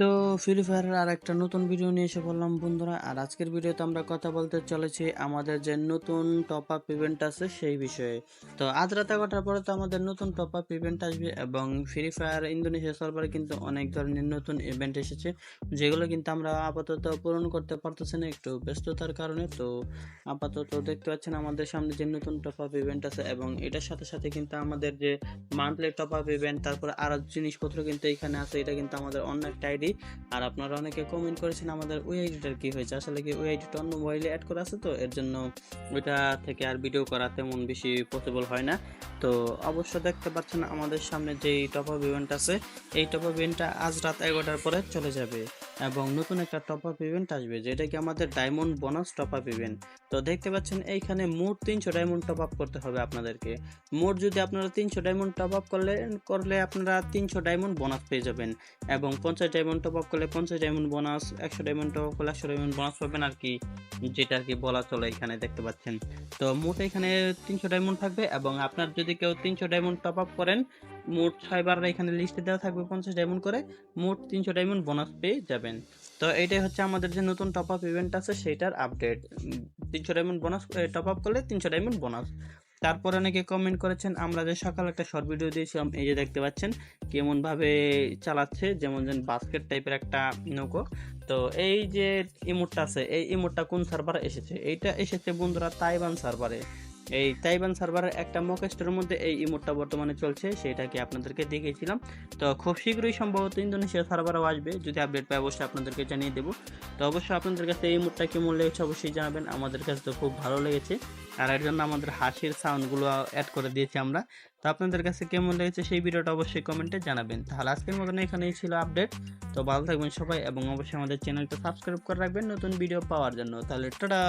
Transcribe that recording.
তো ফ্রি ফায়ারের আর একটা নতুন ভিডিও নিয়ে এসে বললাম বন্ধুরা। আর আজকের ভিডিওতে আমরা কথা বলতে চলেছি আমাদের যে নতুন টপ আপ ইভেন্ট আছে সেই বিষয়ে। তো আজ রাত এগারোটার পরে তো আমাদের নতুন টপ আপ ইভেন্ট আসবে এবং ফ্রি ফায়ার ইন্দোনেশিয়া সার্ভারে কিন্তু অনেক ধরনের নতুন ইভেন্ট এসেছে, যেগুলো কিন্তু আমরা আপাতত পূরণ করতে পারতেছি না, একটু ব্যস্ততার কারণে। তো আপাতত দেখতে পাচ্ছেন আমাদের সামনে যে নতুন টপ আপ ইভেন্ট আছে এবং এটার সাথে সাথে কিন্তু আমাদের যে মান্থলি টপ আপ ইভেন্ট তারপর আরও জিনিসপত্র কিন্তু এখানে আছে, এটা কিন্তু আমাদের অন্য একটা আইডি আর আপনারা অনেকে কমেন্ট করেছেন আমাদের ওই আইডিটার কী হয়েছে? আসলে কি ওই আইডিটা অন্য মোবাইলে অ্যাড করা আছে তো? এর জন্য ওইটা থেকে আর ভিডিও করা তেমন বেশি পসিবল হয় না। তো অবশ্য দেখতে পাচ্ছেন আমাদের সামনে যেই টপ আপ ইভেন্ট আছে, এই টপ আপ ইভেন্টটা আজ রাত এগারোটার পরে চলে যাবে। এবং নতুন একটা টপ আপ ইভেন্ট আসবে, যেটা কি আমাদের diamond bonus top up event তো দেখতে পাচ্ছেন, এইখানে মোট তিনশো ডায়মন্ড টপ আপ করতে হবে আপনাদেরকে। মোট যদি আপনারা তিনশো ডায়মন্ড টপ আপ করলে করলে আপনারা তিনশো ডায়মন্ড বোনাস পেয়ে যাবেন। এবং পঞ্চাশ ডায়মন্ড টপ আপ করলে পঞ্চাশ ডায়মন্ড বোনাস একশো ডায়মন্ড টপ আপ করলে একশো ডায়মন্ড বোনাস পাবেন আর কি, যেটা আর কি বলা চলে এখানে দেখতে পাচ্ছেন। তো মোট এখানে তিনশো ডায়মন্ড থাকবে এবং আপনার যদি কেউ তিনশো ডায়মন্ড টপ আপ করেন মোট ছয়বার এখানে লিস্টে দেওয়া থাকবে পঞ্চাশ ডায়মন্ড করে, মোট তিনশো ডায়মন্ড বোনাস পেয়ে যাবেন। তো এইটাই হচ্ছে আমাদের যে নতুন টপ আপ ইভেন্ট আছে সেটার আপডেট তিনশো ডায়মন্ড বোনাস টপ আপ করলে তিনশো ডায়মন্ড বোনাস তারপর অনেকে কমেন্ট করেছেন, আমরা যে সকাল একটা শর্ট ভিডিও দিয়েছিলাম, এই যে দেখতে পাচ্ছেন কেমন ভাবে চালাচ্ছে, যেমন যেন বাস্কেট টাইপের একটা নৌকো। তো এই যে ইমোটটা আছে, এই ইমোটটা কোন সার্ভারে এসেছে? এইটা এসেছে বন্ধুরা তাইওয়ান সার্ভারে এই তাইবান সার্ভারের একটা মকেস্টের মধ্যে এই ইমোটটা বর্তমানে চলছে, সেটাকে আপনাদেরকে দেখিয়েছিলাম। তো খুব শীঘ্রই সম্ভবত ইন্দোনেশিয়া সার্ভারও আসবে, যদি আপডেট পাই অবশ্যই আপনাদেরকে জানিয়ে দেবো। তো অবশ্যই আপনাদের কাছে এই ইমোটটা কেমন লেগেছে অবশ্যই জানাবেন, আমাদের কাছে তো খুব ভালো লেগেছে। আর এর জন্য আমাদের হাসির সাউন্ডগুলো অ্যাড করে দিয়েছি আমরা। তো আপনাদের কাছে কেমন লেগেছে সেই ভিডিওটা অবশ্যই কমেন্টে জানাবেন। তাহলে আজকের মতন এখানেই ছিল আপডেট তো ভালো থাকবেন সবাই এবং অবশ্যই আমাদের চ্যানেলটা সাবস্ক্রাইব করে রাখবেন নতুন ভিডিও পাওয়ার জন্য। তাহলে টাটা!